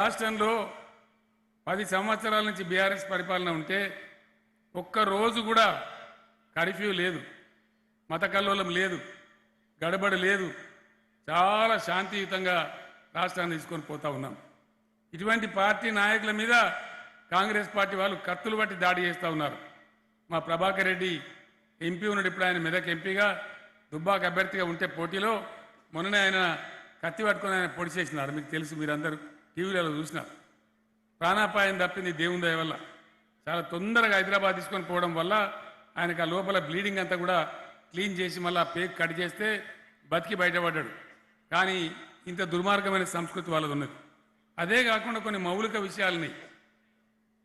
రాష్ట్రంలో పది సంవత్సరాల నుంచి బీఆర్ఎస్ పరిపాలన ఉంటే ఒక్క రోజు కూడా కర్ఫ్యూ లేదు మత కల్లోలం లేదు గడబడి లేదు. చాలా శాంతియుతంగా రాష్ట్రాన్ని తీసుకొని పోతా ఉన్నాం. ఇటువంటి పార్టీ నాయకుల మీద కాంగ్రెస్ పార్టీ వాళ్ళు కత్తులు బట్టి దాడి చేస్తూ ఉన్నారు. మా ప్రభాకర్ రెడ్డి ఎంపీ ఉన్నాడు ఇప్పుడు ఆయన మెదక్ ఎంపీగా దుబ్బాక అభ్యర్థిగా ఉంటే పోటీలో మొన్ననే ఆయన కత్తి పట్టుకొని ఆయన పొడి చేసినారు మీకు తెలుసు మీరందరూ. టీవీలలో చూసిన. ప్రాణాపాయం తప్పింది దేవుని దయ వల్ల. చాలా తొందరగా హైదరాబాద్ తీసుకొని పోవడం వల్ల ఆయనకు ఆ లోపల బ్లీడింగ్ అంతా కూడా క్లీన్ చేసి మళ్ళీ పేక్ కట్ చేస్తే బతికి బయటపడ్డాడు. కానీ ఇంత దుర్మార్గమైన సంస్కృతి వాళ్ళది ఉన్నది. అదే కాకుండా కొన్ని మౌలిక విషయాలని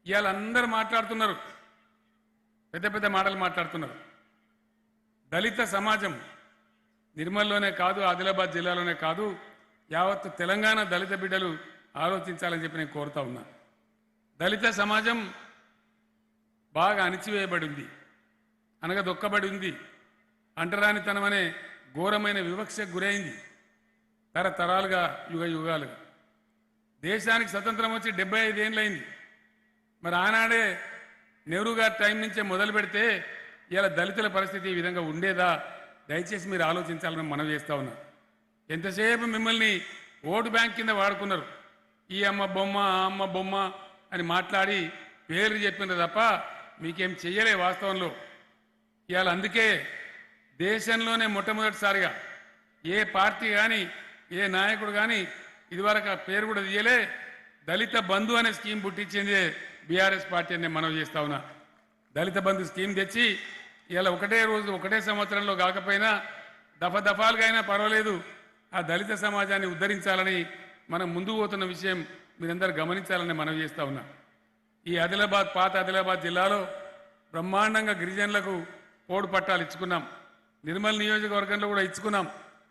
ఇవాళ అందరూ మాట్లాడుతున్నారు. పెద్ద పెద్ద మాటలు మాట్లాడుతున్నారు. దళిత సమాజం నిర్మల్లోనే కాదు ఆదిలాబాద్ జిల్లాలోనే కాదు యావత్తు తెలంగాణ దళిత బిడ్డలు ఆలోచించాలని చెప్పి నేను కోరుతా ఉన్నా. దళిత సమాజం బాగా అణిచివేయబడి ఉంది అనగదొక్కబడి ఉంది అంటరానితనం అనే ఘోరమైన వివక్షకు గురైంది. తరతరాలుగా యుగ యుగాలుగా. దేశానికి స్వతంత్రం వచ్చి డెబ్బై ఐదేళ్ళైంది మరి ఆనాడే నెహ్రూ గారి టైం నుంచే మొదలు పెడితే ఇలా దళితుల పరిస్థితి ఈ విధంగా ఉండేదా? దయచేసి మీరు ఆలోచించాలని మనం చేస్తా ఉన్నాం. ఎంతసేపు మిమ్మల్ని ఓటు బ్యాంక్ కింద వాడుకున్నారు? ఈ అమ్మ బొమ్మ ఆ అమ్మ బొమ్మ అని మాట్లాడి పేర్లు చెప్పింది తప్ప మీకేం చెయ్యలే వాస్తవంలో. ఇవాళ అందుకే దేశంలోనే మొట్టమొదటిసారిగా ఏ పార్టీ కానీ ఏ నాయకుడు కానీ ఇదివరకు ఆ పేరు కూడా తీయలే. దళిత బంధు అనే స్కీమ్ పుట్టించింది బీఆర్ఎస్ పార్టీ అని మనవి చేస్తా ఉన్నా. దళిత బంధు స్కీమ్ తెచ్చి ఇలా ఒకటే రోజు ఒకటే సంవత్సరంలో కాకపోయినా దఫ దఫాలుగా అయినా పర్వాలేదు. ఆ దళిత సమాజాన్ని ఉద్ధరించాలని మనం ముందు పోతున్న విషయం మీరందరూ గమనించాలని మనవి చేస్తూ ఉన్నా. ఈ ఆదిలాబాద్ పాత ఆదిలాబాద్ జిల్లాలో బ్రహ్మాండంగా గిరిజనులకు పోడు పట్టాలు ఇచ్చుకున్నాం. నిర్మల్ నియోజకవర్గంలో కూడా ఇచ్చుకున్నాం.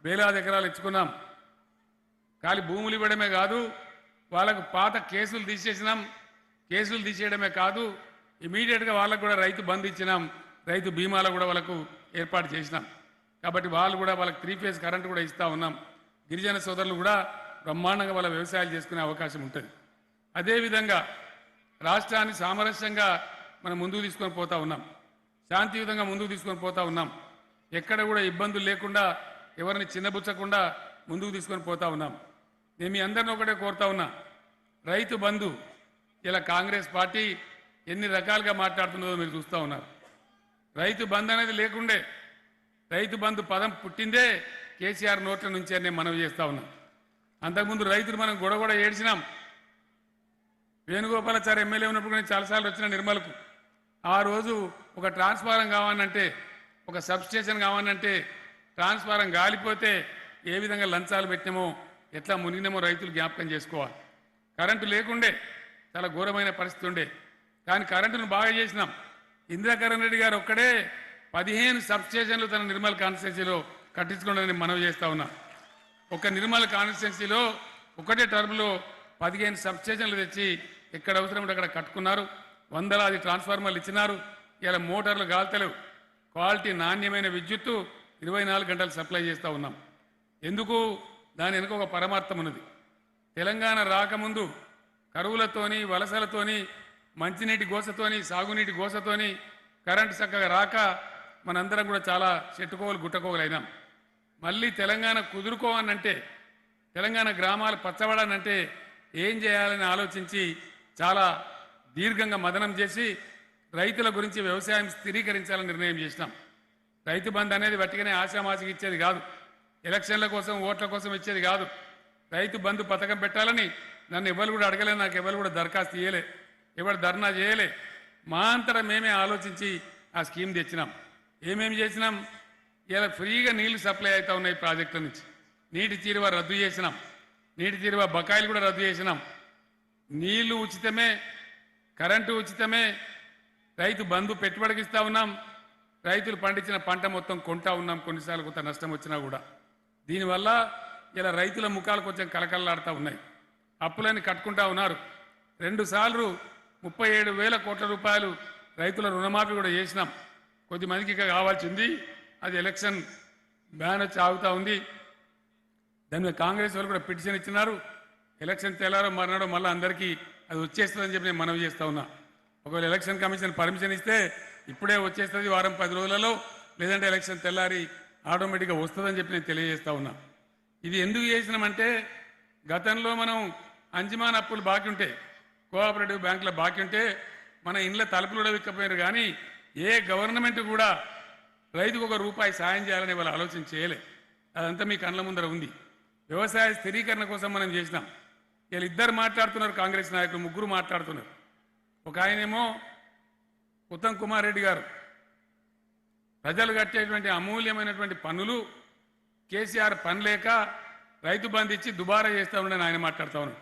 వేలాది ఎకరాలు ఇచ్చుకున్నాం. ఖాళీ భూములు ఇవ్వడమే కాదు వాళ్ళకు పాత కేసులు తీసేసినాం. కేసులు తీసేయడమే కాదు ఇమీడియట్గా వాళ్ళకు కూడా రైతు బంద్ ఇచ్చినాం. రైతు బీమాలు కూడా వాళ్ళకు ఏర్పాటు చేసినాం. కాబట్టి వాళ్ళు కూడా వాళ్ళకి త్రీ ఫేజ్ కరెంట్ కూడా ఇస్తూ ఉన్నాం. గిరిజన సోదరులు కూడా బ్రహ్మాండంగా వాళ్ళ వ్యవసాయాలు చేసుకునే అవకాశం ఉంటుంది. అదేవిధంగా రాష్ట్రాన్ని సామరస్యంగా మనం ముందుకు తీసుకొని పోతా ఉన్నాం. శాంతియుతంగా ముందుకు తీసుకొని పోతా ఉన్నాం. ఎక్కడ కూడా ఇబ్బందులు లేకుండా ఎవరిని చిన్నబుచ్చకుండా ముందుకు తీసుకొని పోతా ఉన్నాం. నేను మీ అందరిని ఒకటే కోరుతా ఉన్నా రైతు బంధు ఇలా కాంగ్రెస్ పార్టీ ఎన్ని రకాలుగా మాట్లాడుతున్నదో మీరు చూస్తూ ఉన్నారు. రైతు బంధు అనేది లేకుండే రైతు బంధు పదం పుట్టిందే కేసీఆర్ నోట్ల నుంచి అని నేను మనవి చేస్తా ఉన్నాను అంతకుముందు రైతులు మనం గొడవ కూడా ఏడ్చినాం. వేణుగోపాలాచారి ఎమ్మెల్యే ఉన్నప్పుడు నేను చాలాసార్లు వచ్చిన నిర్మల్కు. ఆ రోజు ఒక ట్రాన్స్ఫారం కావాలంటే ఒక సబ్స్టేషన్ కావాలంటే ట్రాన్స్ఫారం గాలిపోతే ఏ విధంగా లంచాలు పెట్టినామో ఎట్లా మునిగినామో రైతులు జ్ఞాపకం చేసుకోవాలి. కరెంటు లేకుండే చాలా ఘోరమైన పరిస్థితి ఉండే. కానీ కరెంటును బాగా చేసినాం. ఇందిరాకరణ్ రెడ్డి గారు ఒక్కడే పదిహేను సబ్స్టేషన్లు తన నిర్మల్ కాన్స్టిట్యూన్సీలో కట్టించుకోవడానికి మనవి చేస్తా ఉన్నాను ఒక నిర్మల్ కాన్స్టిట్యున్సీలో ఒకటే టర్మ్లో పదిహేను సబ్స్టేషన్లు తెచ్చి ఎక్కడ అవసరం అక్కడ కట్టుకున్నారు. వందలాది ట్రాన్స్ఫార్మర్లు ఇచ్చినారు. ఇలా మోటార్లు గాల్తలేవు. క్వాలిటీ నాణ్యమైన విద్యుత్తు ఇరవై నాలుగు గంటలు సప్లై చేస్తూ ఉన్నాం. ఎందుకు? దాని వెనుక ఒక పరమార్థం ఉన్నది. తెలంగాణ రాకముందు కరువులతోని వలసలతోని మంచినీటి గోసతోని సాగునీటి గోసతోని కరెంటు చక్కగా రాక మనందరం కూడా చాలా చెట్టుకోవలు గుట్టకోవలు అయినాం మళ్ళీ తెలంగాణ కుదురుకోవాలంటే తెలంగాణ గ్రామాలు పచ్చబడాలంటే ఏం చేయాలని ఆలోచించి చాలా దీర్ఘంగా మదనం చేసి రైతుల గురించి వ్యవసాయం స్థిరీకరించాలని నిర్ణయం చేసినాం. రైతు బంధు అనేది వట్టిగానే ఆశామాసికి ఇచ్చేది కాదు. ఎలక్షన్ల కోసం ఓట్ల కోసం ఇచ్చేది కాదు. రైతు బంధు పథకం పెట్టాలని నన్ను ఎవరు కూడా అడగలే నాకు ఎవరు కూడా దరఖాస్తు చేయలే ఎవరు ధర్నా చేయలే. మా అంతటా మేమే ఆలోచించి ఆ స్కీమ్ తెచ్చినాం. ఏమేమి చేసినాం? ఇలా ఫ్రీగా నీళ్ళు సప్లై అవుతా ఉన్నాయి ప్రాజెక్టుల నుంచి. నీటి తీరువ రద్దు చేసినాం. నీటి తీరువ బకాయిలు కూడా రద్దు చేసినాం. నీళ్ళు ఉచితమే కరెంటు ఉచితమే రైతు బంధు పెట్టుబడికి ఇస్తా ఉన్నాం. రైతులు పండించిన పంట మొత్తం కొంటా ఉన్నాం. కొన్నిసార్లు కొంత నష్టం వచ్చినా కూడా. దీనివల్ల ఇలా రైతుల ముఖాలు కొంచెం కలకలలాడుతూ ఉన్నాయి. అప్పులని కట్టుకుంటా ఉన్నారు. రెండు సార్లు ముప్పై ఏడు వేల కోట్ల రూపాయలు రైతుల రుణమాఫీ కూడా చేసినాం. కొద్దిమందికి ఇక కావాల్సింది అది ఎలక్షన్ బ్యాన్ వచ్చి ఆగుతా ఉంది. దాని మీద కాంగ్రెస్ వాళ్ళు కూడా పిటిషన్ ఇచ్చినారు. ఎలక్షన్ తెల్లారో మర్నాడో మళ్ళీ అందరికీ అది వచ్చేస్తుందని చెప్పి నేను మనవి చేస్తా ఉన్నా. ఒకవేళ ఎలక్షన్ కమిషన్ పర్మిషన్ ఇస్తే ఇప్పుడే వచ్చేస్తుంది వారం పది రోజులలో లేదంటే ఎలక్షన్ తెల్లారి ఆటోమేటిక్గా వస్తుందని చెప్పి నేను తెలియజేస్తా ఉన్నా. ఇది ఎందుకు చేసినామంటే గతంలో మనం అంజమాన్ అప్పులు బాకీ ఉంటే కోఆపరేటివ్ బ్యాంకుల బాకీ ఉంటే మన ఇండ్ల తలుపులు కూడా విక్కపోయారు కానీ ఏ గవర్నమెంట్ కూడా రైతుకు ఒక రూపాయి సాయం చేయాలని వాళ్ళు ఆలోచన చేయలే. అదంతా మీ కళ్ళ ముందర ఉంది. వ్యవసాయ స్థిరీకరణ కోసం మనం చేసినాం. వీళ్ళు ఇద్దరు మాట్లాడుతున్నారు కాంగ్రెస్ నాయకులు ముగ్గురు మాట్లాడుతున్నారు. ఒక ఆయనేమో ఉత్తమ్ కుమార్ రెడ్డి గారు. ప్రజలు కట్టేటువంటి అమూల్యమైనటువంటి పన్నులు కేసీఆర్ పని లేక రైతు బంధు ఇచ్చి దుబారా చేస్తా ఉండని ఆయన మాట్లాడుతూ ఉన్నాడు.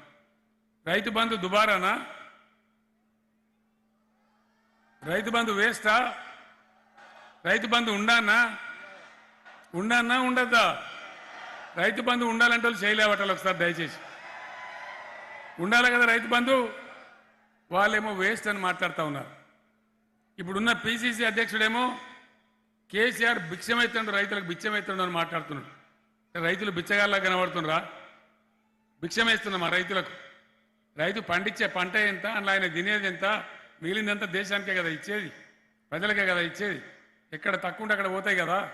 రైతు బంధు దుబారానా? రైతు బంధు వేస్టా? రైతు బంధు ఉండానా? ఉండానా? ఉండద్దా రైతు బంధు ఉండాలంటే వాళ్ళు చేయలేవటాలు ఒకసారి దయచేసి. ఉండాలి కదా రైతు బంధు? వాళ్ళేమో వేస్ట్ అని మాట్లాడుతూ ఉన్నారు. ఇప్పుడున్న పిసిసి అధ్యక్షుడేమో కేసీఆర్ భిక్షమైతుండు రైతులకు భిక్షమైతుండు అని మాట్లాడుతున్నాడు. రైతులు బిచ్చగాళ్ళ కనబడుతుండ్రా? భిక్షమేస్తున్నామా రైతులకు. రైతు పండించే పంట ఎంత? అందులో ఆయన తినేది ఎంత? మిగిలిందంతా దేశానికే కదా ఇచ్చేది. ప్రజలకే కదా ఇచ్చేది. ఎక్కడ తక్కువ ఉంటే అక్కడ పోతాయి కదా.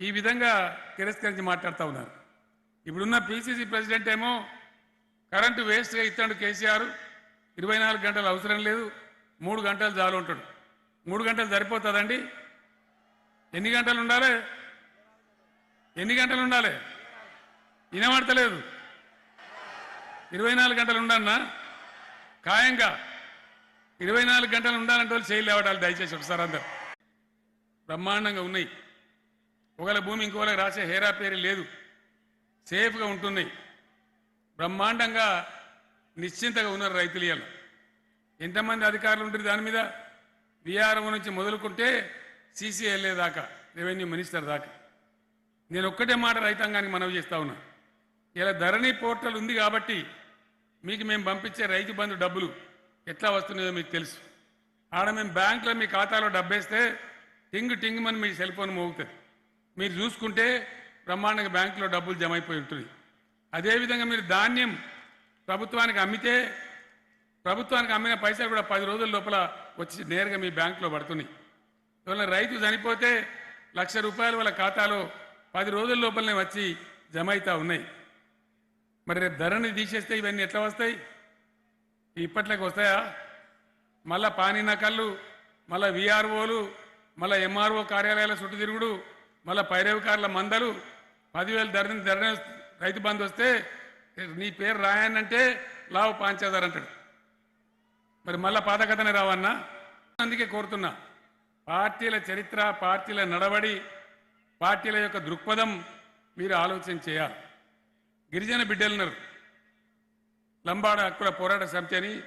ఈ విధంగా తిరస్కరించి మాట్లాడుతూ ఉన్నారు. ఇప్పుడున్న పిసిసి ప్రెసిడెంట్ ఏమో కరెంటు వేస్ట్గా ఇస్తాడు కేసీఆర్. ఇరవై నాలుగు గంటలు అవసరం లేదు. మూడు గంటలు చాలు ఉంటాడు మూడు గంటలు సరిపోతుందండి? ఎన్ని గంటలు ఉండాలి? ఎన్ని గంటలు ఉండాలి? వినబడతలేదు. ఇరవై నాలుగు గంటలు ఉండన్నా ఖాయంగా. ఇరవై నాలుగు గంటలు ఉండాలంటే వాళ్ళు చేయలేవడాలి దయచేసి ఒకసారి అందరు. బ్రహ్మాండంగా ఉన్నాయి. ఒకవేళ భూమి ఇంకోవేళ రాసే హేరా పేరు లేదు. సేఫ్గా ఉంటున్నాయి. బ్రహ్మాండంగా నిశ్చింతగా ఉన్నారు రైతులు ఇలా ఎంతమంది అధికారులు ఉంటారు దాని మీద? విఆర్ఓ నుంచి మొదలుకుంటే సీసీఎల్ఏ దాకా రెవెన్యూ మినిస్టర్ దాకా. నేను ఒక్కటే మాట రైతాంగానికి మనవి చేస్తా ఉన్నా. ఇలా ధరణి పోర్టల్ ఉంది కాబట్టి మీకు మేము పంపించే రైతు బంధు డబ్బులు ఎట్లా వస్తున్నాయో మీకు తెలుసు. ఆడ మేము బ్యాంకులో మీ ఖాతాలో డబ్బేస్తే టింగ్ టింగ్ అని మీ సెల్ ఫోన్ మోగుతుంది. మీరు చూసుకుంటే బ్రహ్మాండంగా బ్యాంకులో డబ్బులు జమ అయిపోయి ఉంటుంది అదేవిధంగా మీరు ధాన్యం ప్రభుత్వానికి అమ్మితే ప్రభుత్వానికి అమ్మిన పైసలు కూడా పది రోజుల లోపల వచ్చి నేరుగా మీ బ్యాంకులో పడుతున్నాయి. ఇవాళ రైతు చనిపోతే లక్ష రూపాయలు వాళ్ళ ఖాతాలో పది రోజుల లోపలనే వచ్చి జమ అవుతా ఉన్నాయి. మరి రేపు ధరని తీసేస్తే ఇవన్నీ ఎట్లా వస్తాయి? ఇప్పట్లోకి వస్తాయా? మళ్ళా పానీ నకళ్ళు మళ్ళా విఆర్ఓలు మళ్ళా ఎంఆర్ఓ కార్యాలయాల చుట్టూ తిరుగుడు మళ్ళా పైరవికారుల మందలు పదివేలు ధరని ధరణ రైతు బంధు వస్తే నీ పేరు రాయనంటే లావు పాంచేదారు అంటాడు. మరి మళ్ళా పాతకథనే రావన్నా? అందుకే కోరుతున్నా పార్టీల చరిత్ర పార్టీల నడవడి పార్టీల యొక్క దృక్పథం మీరు ఆలోచన చేయాలి. గిరిజన బిడ్డలున్నారు లంబాడ అక్కడ పోరాట సమితి అని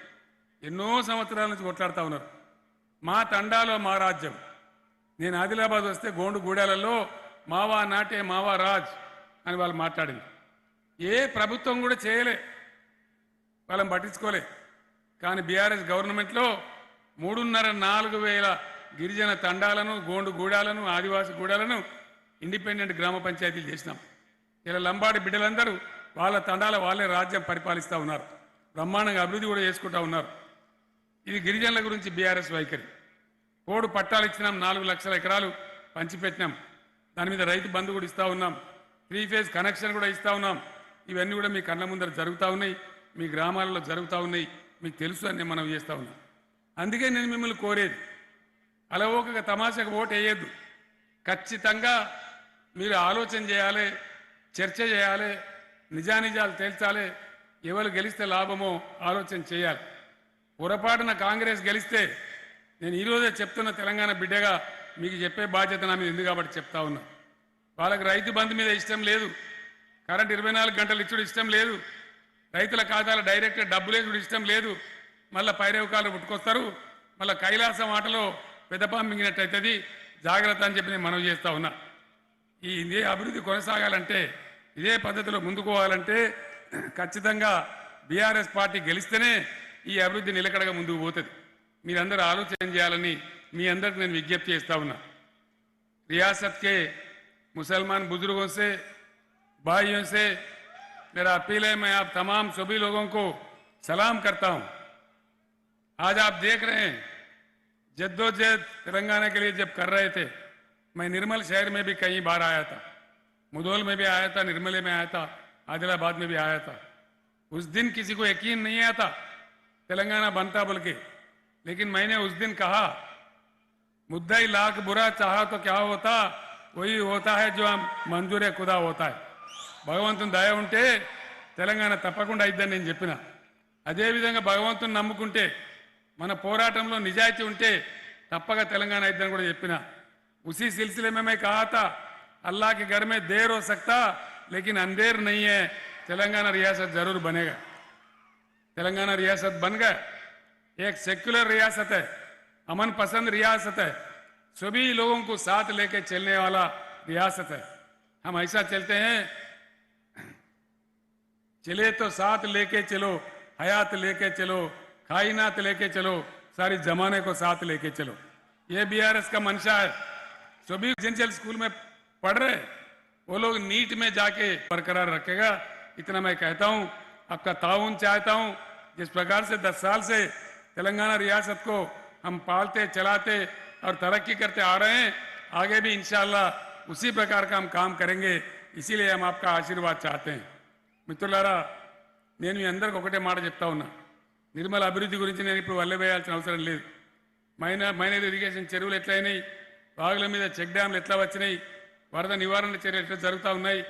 ఎన్నో సంవత్సరాల నుంచి కొట్లాడుతూ ఉన్నారు. మా తండాలో మా రాజ్యం. నేను ఆదిలాబాద్ వస్తే గోండు గూడాలలో మావా నాటే మావా రాజ్ అని వాళ్ళు మాట్లాడింది. ఏ ప్రభుత్వం కూడా చేయలే. వాళ్ళని పట్టించుకోలే. కానీ బీఆర్ఎస్ గవర్నమెంట్లో మూడున్నర నాలుగు వేల గిరిజన తండాలను గోండు గూడాలను ఆదివాసి గూడాలను ఇండిపెండెంట్ గ్రామ పంచాయతీలు చేసినాం. ఇలా లంబాడి బిడ్డలందరూ వాళ్ళ తండాల వాళ్ళే రాజ్యం పరిపాలిస్తూ ఉన్నారు. బ్రహ్మాండంగా అభివృద్ధి కూడా చేసుకుంటా ఉన్నారు. ఇది గిరిజనుల గురించి బీఆర్ఎస్ వైఖరి. కోడు పట్టాలు ఇచ్చినాం నాలుగు లక్షల ఎకరాలు పంచిపెట్టినాం. దాని మీద రైతు బంధు కూడా ఇస్తా ఉన్నాం. త్రీ ఫేజ్ కనెక్షన్ కూడా ఇస్తా ఉన్నాం. ఇవన్నీ కూడా మీ కళ్ళ ముందర జరుగుతూ ఉన్నాయి. మీ గ్రామాలలో జరుగుతూ ఉన్నాయి. మీకు తెలుసు అని మనం చేస్తూ ఉన్నాం. అందుకే నేను మిమ్మల్ని కోరేది. అలవోకగా తమాషకు ఓటు వేయద్దు. ఖచ్చితంగా మీరు ఆలోచన చేయాలి చర్చ చేయాలి నిజానిజాలు తేల్చాలి. ఎవరు గెలిస్తే లాభమో ఆలోచన చేయాలి. పొరపాటున కాంగ్రెస్ గెలిస్తే నేను ఈరోజే చెప్తున్న తెలంగాణ బిడ్డగా మీకు చెప్పే బాధ్యత నా మీద ఎందుకు కాబట్టి చెప్తా ఉన్నా. వాళ్ళకి రైతు బంధు మీద ఇష్టం లేదు. కరెంట్ ఇరవై నాలుగు గంటలు ఇచ్చుడు ఇష్టం లేదు. రైతుల ఖాతాలో డైరెక్ట్ డబ్బులు వేసుడు ఇష్టం లేదు. మళ్ళీ పైరేవకాలు పుట్టుకొస్తారు. మళ్ళీ కైలాసం ఆటలో పెద్దపాం అవుతుంది జాగ్రత్త అని చెప్పి నేను మనవి చేస్తా ఉన్నా. ఈ ఇదే అభివృద్ధి కొనసాగాలంటే ఇదే పద్ధతిలో ముందుకు పోవాలంటే ఖచ్చితంగా బీఆర్ఎస్ పార్టీ గెలిస్తేనే ఈ అభివృద్ధి నిలకడగా ముందుకు పోతుంది. మీరందరూ ఆలోచన చేయాలని మీ అందరికి నేను విజ్ఞప్తి చేస్తా ఉన్నా रियासत के मुसलमान बुजुर्गों से भाइयों से मेरा अपील है मैं आप तमाम सभी लोगों को सलाम करता हूं आज आप देख रहे हैं जद्दोजहद तेलंगाना के लिए जब कर रहे थे मैं निर्मल शहर में भी कई बार आया था मुदोल में भी आया था निर्मले में आया था आदिलाबाद में भी आया था उस दिन किसी को यकीन नहीं आया था तेलंगाना बनता बोल के लेकिन मैंने उस दिन कहा मुद्दा ही लाख बुरा चाहा तो क्या होता वही होता है जो हम मंजूर खुदा होता है భగవంతుని దయ ఉంటే తెలంగాణ తప్పకుండా అయిద్దని నేను చెప్పిన అదేవిధంగా భగవంతుని నమ్ముకుంటే మన పోరాటంలో నిజాయితీ ఉంటే తప్పక తెలంగాణ అయిద్దని కూడా చెప్పిన उसी सिलसिले में मैं कहा था अल्लाह के घर में देर हो सकता लेकिन अंधेर नहीं है तेलंगाना रियासत एक सेक्युलर रियासत है, अमन पसंद रियासत है। सभी लोगों को साथ लेके चलने वाला रियासत है। हम ऐसा चलते हैं, चले तो साथ लेके चलो, हयात लेके चलो, कायनात लेके चलो, सारी जमाने को साथ लेके चलो। ये बीआरएस का मंशा है। सभी रेजिडेंशियल स्कूल में पढ़ रहे वो लोग नीट में जाके बरकरार रखेगा। इतना मैं कहता हूँ, आपका ताउन चाहता हूँ, जिस प्रकार से 10 साल से तेलंगाना रियासत को हम पालते चलाते और तरक्की करते आ रहे हैं आगे भी इंशाल्लाह उसी प्रकार का हम काम करेंगे इसीलिए हम आपका आशीर्वाद चाहते हैं మిత్రులారా నేను మీ అందరికి ఒకటే మాట చెప్తా ఉన్నా నిర్మల అభివృద్ధి గురించి నేను ఇప్పుడు వల్లవేయాల్సిన అవసరం లేదు మైన మైనర్ ఇరిగేషన్ చెరువులు ఎట్లయినాయి వాగుల మీద చెక్ డ్యాంలు ఎట్లా వచ్చినాయి వరద నివారణ చర్యలు ఎట్లా జరుగుతూ ఉన్నాయి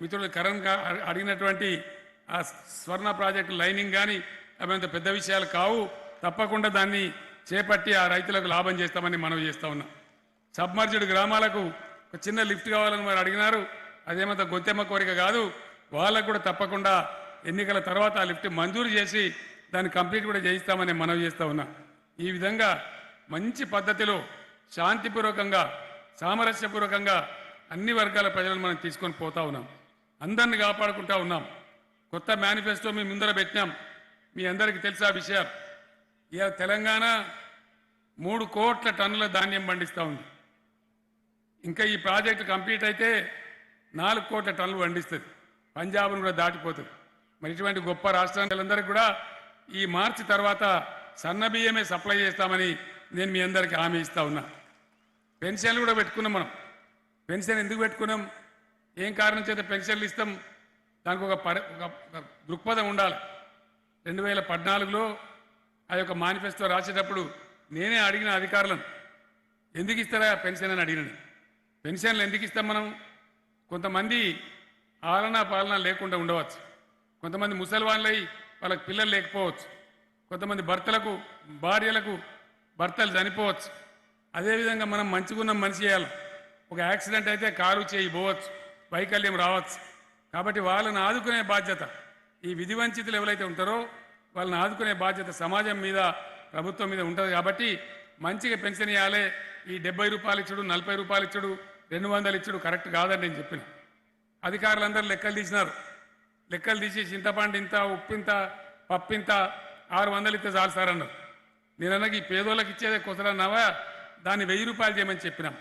మిత్రులు కరణ్ గా- అడిగినటువంటి ఆ స్వర్ణ ప్రాజెక్టు లైనింగ్ కానీ అవి అంత పెద్ద విషయాలు కావు తప్పకుండా దాన్ని చేపట్టి ఆ రైతులకు లాభం చేస్తామని మనవి చేస్తా ఉన్నాం. సబ్మర్జ్డ్ గ్రామాలకు ఒక చిన్న లిఫ్ట్ కావాలని మరి అడిగినారు. అదేమంత గొత్తెమ్మ కోరిక కాదు. వాళ్ళకు కూడా తప్పకుండా ఎన్నికల తర్వాత ఆ లిఫ్ట్ మంజూరు చేసి దాన్ని కంప్లీట్ కూడా చేయిస్తామని మనవి చేస్తా ఉన్నాం. ఈ విధంగా మంచి పద్ధతిలో శాంతిపూర్వకంగా సామరస్యపూర్వకంగా అన్ని వర్గాల ప్రజలను మనం తీసుకొని పోతా ఉన్నాం. అందరిని కాపాడుకుంటా ఉన్నాం. కొత్త మేనిఫెస్టో మీ ముందర పెట్టినాం. మీ అందరికీ తెలుసా ఆ విషయం? ఇక తెలంగాణ మూడు కోట్ల టన్నుల ధాన్యం పండిస్తూ ఉంది. ఇంకా ఈ ప్రాజెక్టు కంప్లీట్ అయితే నాలుగు కోట్ల టన్నులు పండిస్తుంది. పంజాబ్ను కూడా దాటిపోతుంది. మరి ఇటువంటి గొప్ప రాష్ట్రాలందరికీ కూడా ఈ మార్చి తర్వాత సన్న బియ్యమే సప్లై చేస్తామని నేను మీ అందరికీ హామీ ఇస్తా ఉన్నా. పెన్షన్లు కూడా పెట్టుకున్నాం మనం. పెన్షన్ ఎందుకు పెట్టుకున్నాం? ఏం కారణం చేత పెన్షన్లు ఇస్తాం? దానికి ఒక పరి ఒక ఒక దృక్పథం ఉండాలి. రెండు వేల పద్నాలుగులో ఆ యొక్క మేనిఫెస్టో రాసేటప్పుడు నేనే అడిగిన అధికారులను ఎందుకు ఇస్తారా పెన్షన్ అని అడిగినని. పెన్షన్లు ఎందుకు ఇస్తాం మనం? కొంతమంది ఆలన పాలన లేకుండా ఉండవచ్చు. కొంతమంది ముసలి వాళ్ళకి పిల్లలు లేకపోవచ్చు. కొంతమంది భర్తలకు భార్యలకు భర్తలు చనిపోవచ్చు. అదేవిధంగా మనం మంచిగున్న మనిషి చేయాలి ఒక యాక్సిడెంట్ అయితే కారు చేయి పోవచ్చు వైకల్యం రావచ్చు. కాబట్టి వాళ్ళని ఆదుకునే బాధ్యత ఈ విధివంచితులు ఎవరైతే ఉంటారో వాళ్ళని ఆదుకునే బాధ్యత సమాజం మీద ప్రభుత్వం మీద ఉంటుంది కాబట్టి మంచిగా పెన్షన్ ఇవ్వాలి ఈ డెబ్బై రూపాయలు ఇచ్చుడు నలభై రూపాయలు ఇచ్చుడు రెండు వందలు ఇచ్చుడు కరెక్ట్ కాదని నేను చెప్పిన. అధికారులందరూ లెక్కలు తీసినారు. లెక్కలు తీసి చింతపండు ఇంత ఉప్పింత పప్పింత ఆరు వందలు ఇస్తే చాలు సార్ అన్నారు. నేను అన్నకి ఈ పేదోళ్ళకి ఇచ్చేదే కుదరన్నావా దాన్ని వెయ్యి రూపాయలు చేయమని చెప్పినాం.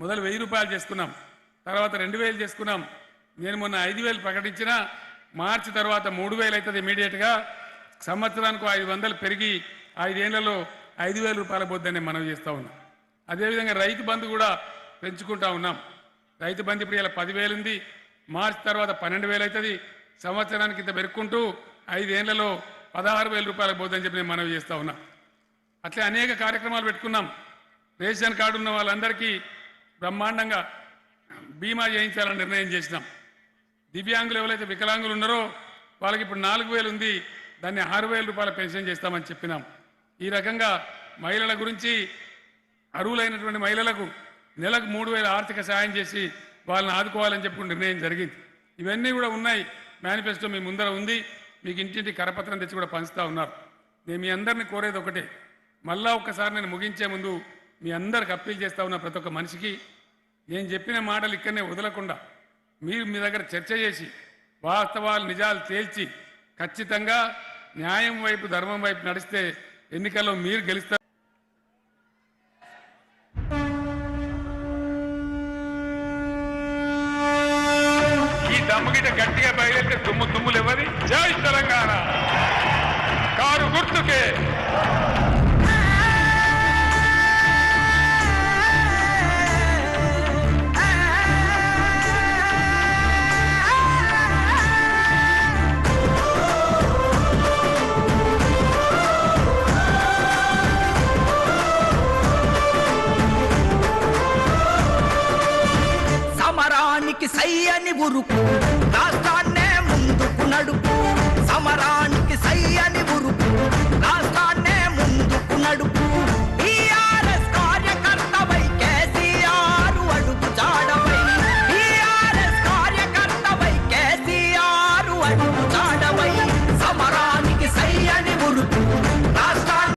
మొదలు వెయ్యి రూపాయలు చేసుకున్నాం. తర్వాత రెండు వేలు చేసుకున్నాం. నేను మొన్న ఐదు వేలు ప్రకటించిన మార్చి తర్వాత మూడు వేలు అవుతుంది ఇమీడియట్గా సంవత్సరానికి ఐదు వందలు పెరిగి ఐదేళ్ళలో ఐదు వేల రూపాయల బొద్దని మనం చేస్తూ ఉన్నాం. అదేవిధంగా రైతు బంధు కూడా పెంచుకుంటా ఉన్నాం. రైతు బంధు ఇప్పుడు ఇలా పదివేలు ఉంది. మార్చి తర్వాత పన్నెండు వేలు అవుతుంది. సంవత్సరానికి ఇంత పెరుక్కుంటూ ఐదేళ్ళలో పదహారు వేల రూపాయల బోధని చెప్పి నేను మనవి చేస్తా ఉన్నా. అట్లే అనేక కార్యక్రమాలు పెట్టుకున్నాం. రేషన్ కార్డు ఉన్న వాళ్ళందరికీ బ్రహ్మాండంగా బీమా చేయించాలని నిర్ణయం చేసినాం. దివ్యాంగులు ఎవరైతే వికలాంగులు ఉన్నారో వాళ్ళకి ఇప్పుడు నాలుగు వేలు ఉంది. దాన్ని ఆరు వేల రూపాయల పెన్షన్ చేస్తామని చెప్పినాం. ఈ రకంగా మహిళల గురించి అర్హులైనటువంటి మహిళలకు నెలకు మూడు వేల ఆర్థిక సాయం చేసి వాళ్ళని ఆదుకోవాలని చెప్పుకుని నిర్ణయం జరిగింది. ఇవన్నీ కూడా ఉన్నాయి. మేనిఫెస్టో మీ ముందర ఉంది. మీకు ఇంటింటి కరపత్రం తెచ్చి కూడా పంచుతా ఉన్నారు. నేను మీ అందరిని కోరేది ఒకటే. మళ్ళా ఒక్కసారి నేను ముగించే ముందు మీ అందరికి అప్పీల్ చేస్తా ఉన్న ప్రతి ఒక్క మనిషికి నేను చెప్పిన మాటలు ఇక్కడనే వదలకుండా మీరు మీ దగ్గర చర్చ చేసి వాస్తవాలు నిజాలు తేల్చి ఖచ్చితంగా న్యాయం వైపు ధర్మం వైపు నడిస్తే ఎన్నికల్లో మీరు గెలుస్తారు. ఈ దమ్ముగిట గట్టిగా బయలుదేరితే దుమ్ము దుమ్ములు ఎవరి జై తెలంగాణ. కారు గుర్తుకే. urucu.